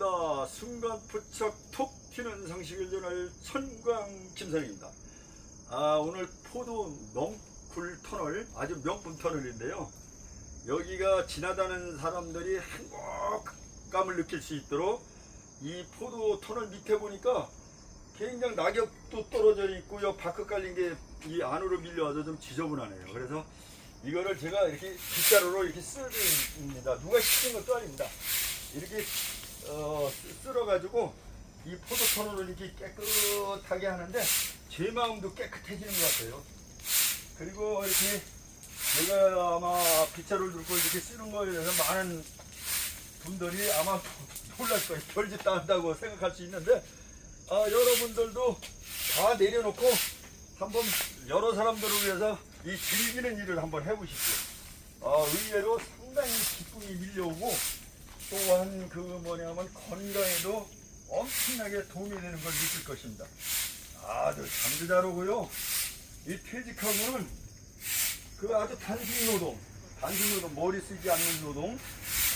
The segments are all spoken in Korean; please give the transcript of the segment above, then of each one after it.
나 순간 부쩍 톡 튀는 상식을 전할 천광 김선입니다. 아 오늘 포도 넝굴 터널 아주 명품 터널인데요. 여기가 지나다니는 사람들이 행복감을 느낄 수 있도록 이 포도 터널 밑에 보니까 굉장히 낙엽도 떨어져 있고요. 바크 깔린 게 이 안으로 밀려와서 좀 지저분하네요. 그래서 이거를 제가 이렇게 빗자루로 이렇게 쓸입니다. 누가 시킨 것도 아닙니다. 이렇게 어, 쓰- 쓸어가지고 이 포도 터널을 이렇게 깨끗하게 하는데 제 마음도 깨끗해지는 것 같아요. 그리고 이렇게 제가 아마 빗자루를 들고 이렇게 쓰는 거에 대해서 많은 분들이 아마 놀랄 거예요. 별짓 다 한다고 생각할 수 있는데 아, 여러분들도 다 내려놓고 한번 여러 사람들을 위해서 이 즐기는 일을 한번 해보십시오. 아, 의외로 상당히 기쁨이 밀려오고 또한 그 뭐냐면 건강에도 엄청나게 도움이 되는 걸 느낄 것입니다. 아주 잠도 잘 오고요. 이 퇴직하고는 그 아주 단순 노동, 단순 노동, 머리 쓰지 않는 노동,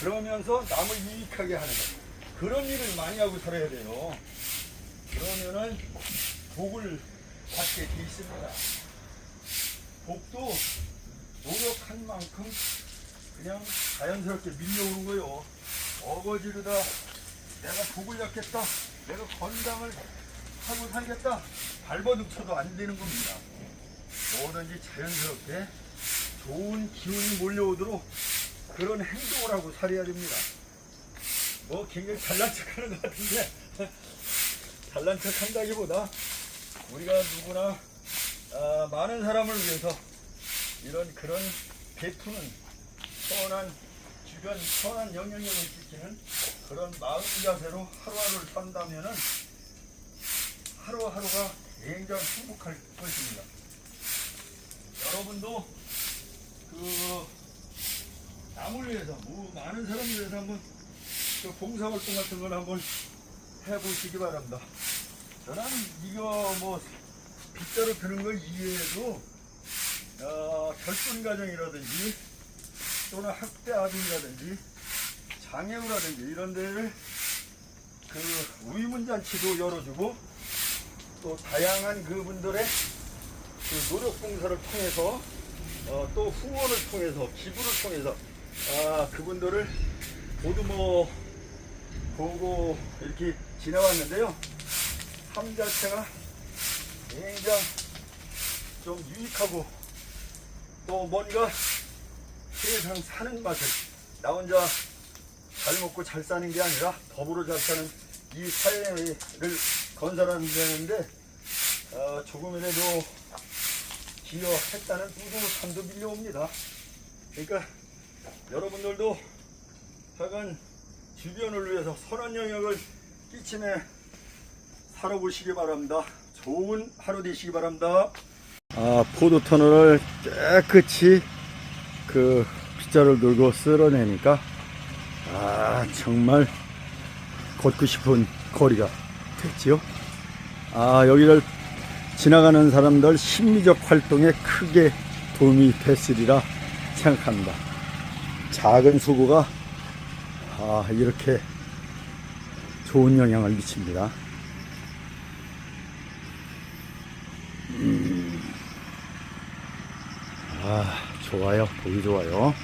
그러면서 남을 유익하게 하는 것. 그런 일을 많이 하고 살아야 돼요. 그러면은 복을 받게 돼 있습니다. 복도 노력한 만큼 그냥 자연스럽게 밀려오는 거요. 어거지르다 내가 복을 잡겠다. 내가 건강을 하고 살겠다. 발버둥쳐도 안 되는 겁니다. 뭐든지 자연스럽게 좋은 기운이 몰려오도록 그런 행동을 하고 살아야 됩니다. 뭐 굉장히 잘난 척 하는 것 같은데 잘난 척 한다기보다 우리가 누구나 아, 많은 사람을 위해서 이런 그런 베푸는 선한 주변 선한 영향력을 끼치는 그런 마음 자세로 하루하루를 산다면은 하루하루가 굉장히 행복할 것입니다. 여러분도 그 남을 위해서 뭐 많은 사람을 위해서 한번 그 봉사활동 같은 걸 한번 해보시기 바랍니다. 저는 이거 뭐 빗자루 드는 거 이외에도 어, 결손 가정이라든지 또는 학대 아동이라든지 장애우라든지 이런 데를 그 위문잔치도 열어주고 또 다양한 그분들의 그 노력 봉사를 통해서 어, 또 후원을 통해서 기부를 통해서 아 그분들을 모두 뭐 보고 이렇게 지나왔는데요. 삶 자체가 굉장히 좀 유익하고 또 뭔가 세상 사는 맛을 나 혼자 잘 먹고 잘 사는 게 아니라 더불어 잘 사는 이 사회를 건설하는 데는데 어, 조금이라도 기여했다는 뿌듯함도 밀려옵니다. 그러니까 여러분들도 하여간 주변을 위해서 선한 영역을 끼치며 살아보시기 바랍니다. 좋은 하루 되시기 바랍니다. 아, 포도 터널을 깨끗이 그 빗자루를 들고 쓸어내니까 아, 정말 걷고 싶은 거리가 됐지요. 아, 여기를 지나가는 사람들 심리적 활동에 크게 도움이 됐으리라 생각합니다. 작은 수고가 아, 이렇게 좋은 영향을 미칩니다. 음. 아, 좋아요. 보기 좋아요.